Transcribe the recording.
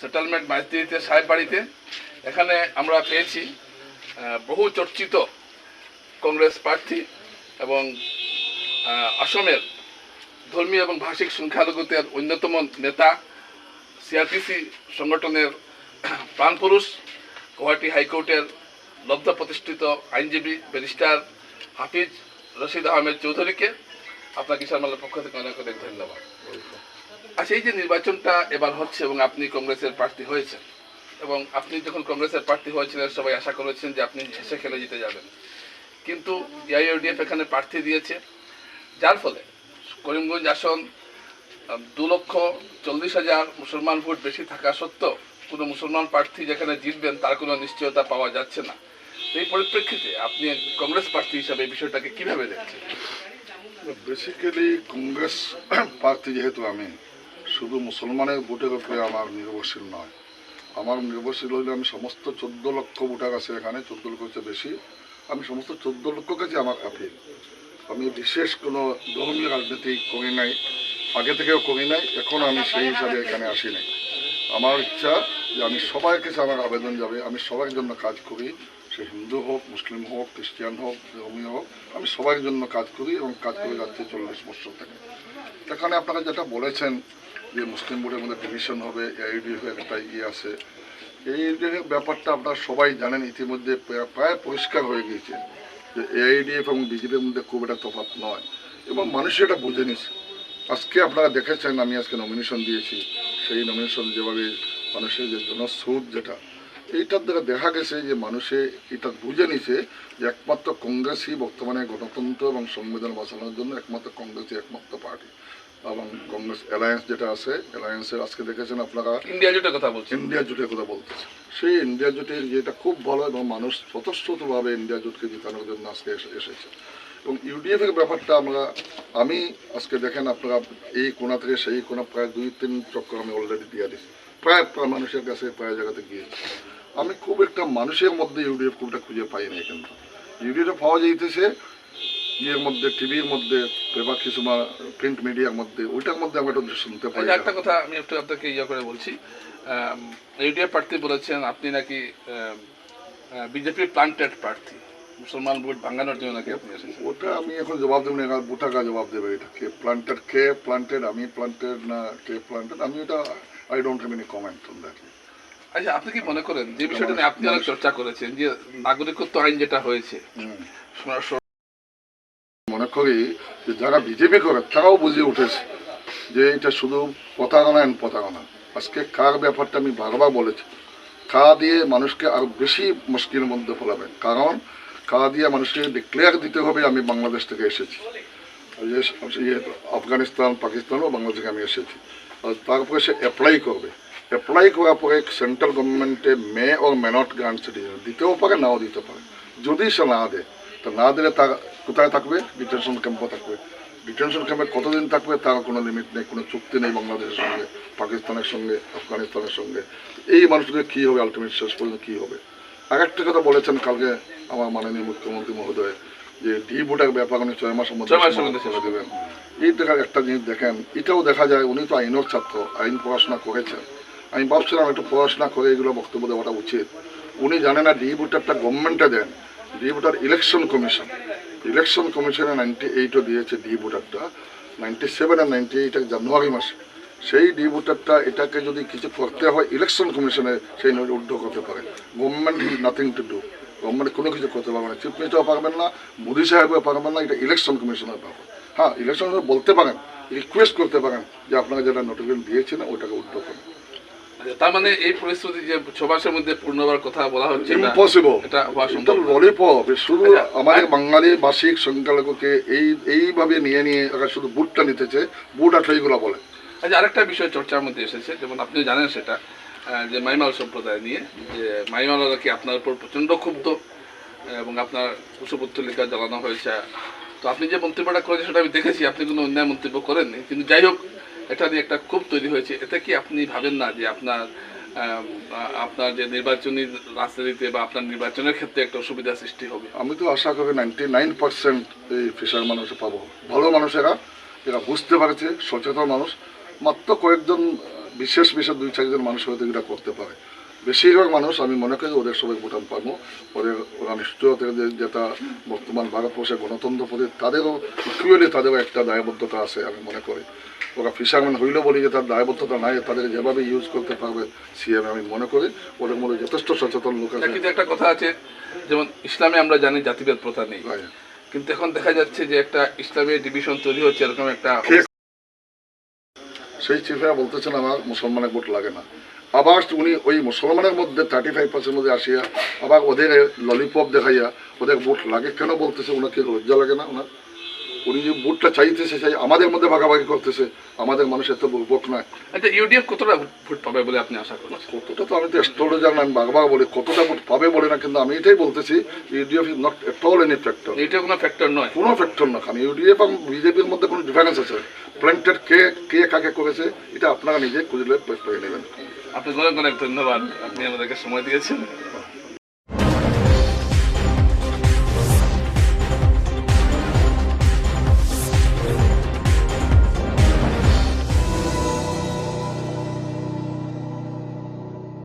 Settlement মাইত্রীতে সাহেব বাড়িতে এখানে আমরা পেয়েছি বহু চর্চিত কংগ্রেস প্রার্থী এবং আহ, অসমের ধর্মীয় এবং ভাষিক সংখ্যালঘুদের অন্যতম নেতা সিআরপিসি সংগঠনের প্রাণপুরুষ গুয়াহাটি হাইকোর্টের লব্ধ প্রতিষ্ঠিত আইনজীবী ব্যারিস্টার হাফিজ রশিদ আহমেদ চৌধুরীকে আপনার কিষাণ মালের পক্ষ থেকে অনেক অনেক ধন্যবাদ। আচ্ছা এই যে নির্বাচনটা এবার হচ্ছে এবং আপনি কংগ্রেসের প্রার্থী হয়েছেন, এবং আপনি যখন কংগ্রেসের প্রার্থী হয়েছিলেন, সবাই আশা করেছেন যে আপনি হেসে খেলে জিতে যাবেন। কিন্তু এআইওডিএফ এখানে প্রার্থী দিয়েছে, যার ফলে করিমগঞ্জ আসন দু লক্ষ চল্লিশ হাজার মুসলমান ভোট বেশি থাকা সত্ত্বেও কোনো মুসলমান প্রার্থী যেখানে জিতবেন, তার কোনো নিশ্চয়তা পাওয়া যাচ্ছে না। এই পরিপ্রেক্ষিতে আপনি কংগ্রেস প্রার্থী হিসাবে বিষয়টাকে কীভাবে দেখছেন? বেসিক্যালি কংগ্রেস প্রার্থী যেহেতু আমি শুধু মুসলমানের ভোটের উপরে আমার নির্ভরশীল নয়। আমার নির্ভরশীল হইলে আমি সমস্ত চোদ্দ লক্ষ ভোটার আছে এখানে, চোদ্দ লক্ষ বেশি। আমি সমস্ত চোদ্দ লক্ষ কাছে আমার আপিল আমি বিশেষ কোনো ধর্মীয় রাজনীতি করি নাই। আগে থেকেও করি নাই, এখন আমি সেই হিসাবে এখানে আসি নাই। আমার ইচ্ছা যে আমি সবার কাছে আমার আবেদন যাবে, আমি সবার জন্য কাজ করি। সে হিন্দু হোক, মুসলিম হোক, খ্রিস্টান হোক, ধর্মীয় হোক, আমি সবার জন্য কাজ করি এবং কাজ করে যাচ্ছি চল্লিশ বছর থেকে। এখানে আপনারা যেটা বলেছেন যে মুসলিম বোর্ডের মধ্যে ডিভিশন হবে এআইডিএফ একটা ইয়ে আছে। এই ব্যাপারটা আপনারা সবাই জানেন, ইতিমধ্যে প্রায়- পরিষ্কার হয়ে গিয়েছে যে এআইডিএফ এবং বিজেপির মধ্যে খুব একটা তফাৎ নয়। এবং মানুষ এটা বুঝে নিছে আজকে আপনারা দেখেছেন, আমি আজকে নমিনেশন দিয়েছি। সেই নমিনেশন যেভাবে মানুষের যে জনস্রোত যেটা, এইটার দ্বারা দেখা গেছে যে মানুষে এটা বুঝে নিছে যে একমাত্র কংগ্রেসই বর্তমানে গণতন্ত্র এবং সংবিধান বাঁচানোর জন্য একমাত্র কংগ্রেসই একমাত্র পার্টি এবং কংগ্রেস অ্যালায়েন্স যেটা আছে অ্যালায়েন্সের আজকে দেখেছেন আপনারা? ইন্ডিয়া জুটের কথা বলছেন। ইন্ডিয়া জোটের কথা বলতেছে। সেই ইন্ডিয়া জোটের যেটা খুব ভালো এবং মানুষ স্বতঃস্ফূর্তভাবে ইন্ডিয়া জোটকে জিতানোর জন্য আজকে এসেছে। এবং ইউডিএফ এর ব্যাপারটা আমরা আমি আজকে দেখেন আপনারা এই কোণা থেকে সেই কোণা প্রায় দুই তিন চক্কর আমি অলরেডি দিয়ে দিচ্ছি প্রায় প্রায় মানুষের কাছে প্রায় জায়গাতে গিয়েছি। আমি খুব একটা মানুষের মধ্যে ইউডিএফ খুবটা খুঁজে পাই না কিন্তু। ইউডিএফ পাওয়া যাইতেছে ইয়ের মধ্যে টিভির মধ্যে পেপার কিছু প্রিন্ট মিডিয়ার মধ্যে ওইটার মধ্যে আমরা একটু শুনতে পাই। আচ্ছা একটা কথা আমি একটু আপনাকে ইয়ে করে বলছি। ইউডিএফ প্রার্থী বলেছেন আপনি নাকি বিজেপি প্লান্টেড প্রার্থী। মুসলমান ভোট ভাঙানোর জন্য নাকি আপনি এসেছেন? ওটা আমি এখন জবাব দেবো না বুটাকা জবাব দেবে? এটা কে প্লান্টেড কে প্লান্টেড আমি প্লান্টেড না কে প্লান্টেড আমি এটা I don't have any comment on that আচ্ছা আপনি কি মনে করেন যে বিষয়টা নিয়ে আপনি অনেক চর্চা করেছেন যে নাগরিকত্ব আইন যেটা হয়েছে করি যে যারা বিজেপি করে, তারাও বুঝে উঠেছে যে এটা শুধু প্রতারণা এন্ড প্রতারণা আজকে কার ব্যাপারটা আমি বারবার বলেছি? কা দিয়ে মানুষকে আরও বেশি মুশকিলের মধ্যে ফেলাবে। কারণ কা দিয়ে মানুষকে ডিক্লেয়ার দিতে হবে, আমি বাংলাদেশ থেকে এসেছি। আফগানিস্তান, পাকিস্তান ও বাংলাদেশ থেকে আমি এসেছি। তারপরে সে অ্যাপ্লাই করবে। অ্যাপ্লাই করার পরে central গভর্নমেন্টে may or may not grant citizen দিতেও পারে, নাও দিতে পারে। যদি সে না দেয়, তা না দিলে তার কোথায় থাকবে? ডিটেনশন ক্যাম্পে থাকবে। ডিটেনশন ক্যাম্পে কতদিন থাকবে তার কোনো লিমিট নেই কোনো চুক্তি নেই বাংলাদেশের সঙ্গে পাকিস্তানের সঙ্গে আফগানিস্তানের সঙ্গে। এই মানুষদের কী হবে? আলটিমেট শেষ পর্যন্ত কী হবে? আর একটা কথা বলেছেন কালকে আমার মাননীয় মুখ্যমন্ত্রী মহোদয় যে ডি ভোটার ব্যাপার উনি ছয় মাসের মধ্যে দেবেন। এই দেখার একটা জিনিস দেখেন এটাও দেখা যায় উনি তো আইনের ছাত্র আইন পড়াশোনা করেছেন। আমি ভাবছিলাম একটু পড়াশোনা করে এগুলো বক্তব্য দেওয়াটা উচিত। উনি জানে না ডি ভোটারটা গভর্নমেন্টে দেন। D voter election commission election কমিশনে নাইনটি এইটও দিয়েছে ডি ভোটারটা নাইনটি সেভেন আর নাইনটি এইট জানুয়ারি মাসে। সেই ডি ভোটারটা এটাকে যদি কিছু করতে হয় ইলেকশন কমিশনে সেই উদ্যোগ করতে পারে। Government nothing to do government কোনো কিছু করতে পারবে না। চিফ মিনিস্টারও পারবেন না মোদি সাহেবও পারবেন না, এটা ইলেকশন কমিশনের ব্যাপার। হ্যাঁ ইলেকশন বলতে পারেন রিকোয়েস্ট করতে পারেন যে আপনারা যেটা নোটিফিকেশন দিয়েছেন, ওটাকে উদ্যোগ করুন। তার মানে এই পরিস্থিতি যে ছ মাসের মধ্যে পূর্ণবার কথা বলা হচ্ছে ইম্পসিবল এটা হওয়া সম্ভব ললিপপ শুধু আচ্ছা, আমাদের বাঙালি ভাষিক সংখ্যালঘুকে এই এইভাবে নিয়ে নিয়ে এরা শুধু বুটটা নিতেছে বুট আঠা এইগুলো বলে। আচ্ছা আরেকটা বিষয় চর্চার মধ্যে এসেছে যেমন আপনি জানেন সেটা যে মাইমাল সম্প্রদায় নিয়ে যে মাইমালরা কি আপনার উপর প্রচণ্ড ক্ষুব্ধ এবং আপনার কুশপুত্তলিকা জ্বালানো হয়েছে। তো আপনি যে মন্তব্যটা করেছেন সেটা আমি দেখেছি আপনি কোনো অন্যায় মন্তব্য করেননি। কিন্তু যাই হোক এটা নিয়ে একটা খুব তৈরি হয়েছে। এটা কি আপনি ভাবেন না যে আপনার আপনার যে নির্বাচনী রাজনীতিতে বা আপনার নির্বাচনের ক্ষেত্রে একটা অসুবিধা সৃষ্টি হবে? আমি তো আশা করি নাইনটি নাইন পার্সেন্ট এই ফিশার মানুষ পাবো। ভালো মানুষেরা, এরা বুঝতে পারছে, সচেতন মানুষ। মাত্র কয়েকজন, বিশেষ বিশেষ দুই চারজন মানুষ হয়তো এটা করতে পারে। বেশিরভাগ মানুষ আমি মনে করি ওদের সবাই ভোটান পাবো। ওদের ওরা নিশ্চয়তা যেটা বর্তমান ভারতবর্ষে গণতন্ত্র প্রতি তাদেরও ইকুয়ালি তাদেরও একটা দায়বদ্ধতা আছে আমি মনে করি। ওরা ফিশারম্যান হইলেও বলি যে তার দায়বদ্ধতা নাই তাদের যেভাবে ইউজ করতে পারবে সিএম আমি মনে করি। ওদের মধ্যে যথেষ্ট সচেতন লোক আছে। কিন্তু একটা কথা আছে যেমন ইসলামে আমরা জানি জাতিভেদ প্রথা নেই. কিন্তু এখন দেখা যাচ্ছে যে একটা ইসলামের ডিভিশন তৈরি হচ্ছে এরকম একটা সেই চিফে বলতেছেন আমার মুসলমানের ভোট লাগে না। আবার উনি ওই মুসলমানের মধ্যে থার্টি ফাইভ পার্সেন্ট মধ্যে আসিয়া, আবার ওদের ললিপপ দেখাইয়া, ওদের ভোট লাগে কেন বলতেছে ওনাকে লজ্জা লাগে না ওনার? উনি যে ভোটটা চাইতেছে চাই আমাদের মধ্যে ভাগাভাগি করতেছে আমাদের মানুষ এত বুর্বক নয় আচ্ছা ইউডিএফ কতটা ভোট পাবে বলে আপনি আশা করেন? কতটা তো আমি তো স্টোরেজার না আমি বারবার বলি কতটা ভোট পাবে বলে না কিন্তু আমি এটাই বলতেছি UDF is not at all any factor এটা কোনো ফ্যাক্টর নয়। কোনো ফ্যাক্টর না কারণ ইউডিএফ এবং বিজেপির মধ্যে কোনো ডিফারেন্স আছে। প্ল্যান্টেড কে কে কাকে করেছে এটা আপনারা নিজে খুঁজলে পেয়ে নেবেন। আপনাকে অনেক অনেক ধন্যবাদ আপনি আমাদেরকে সময় দিয়েছেন।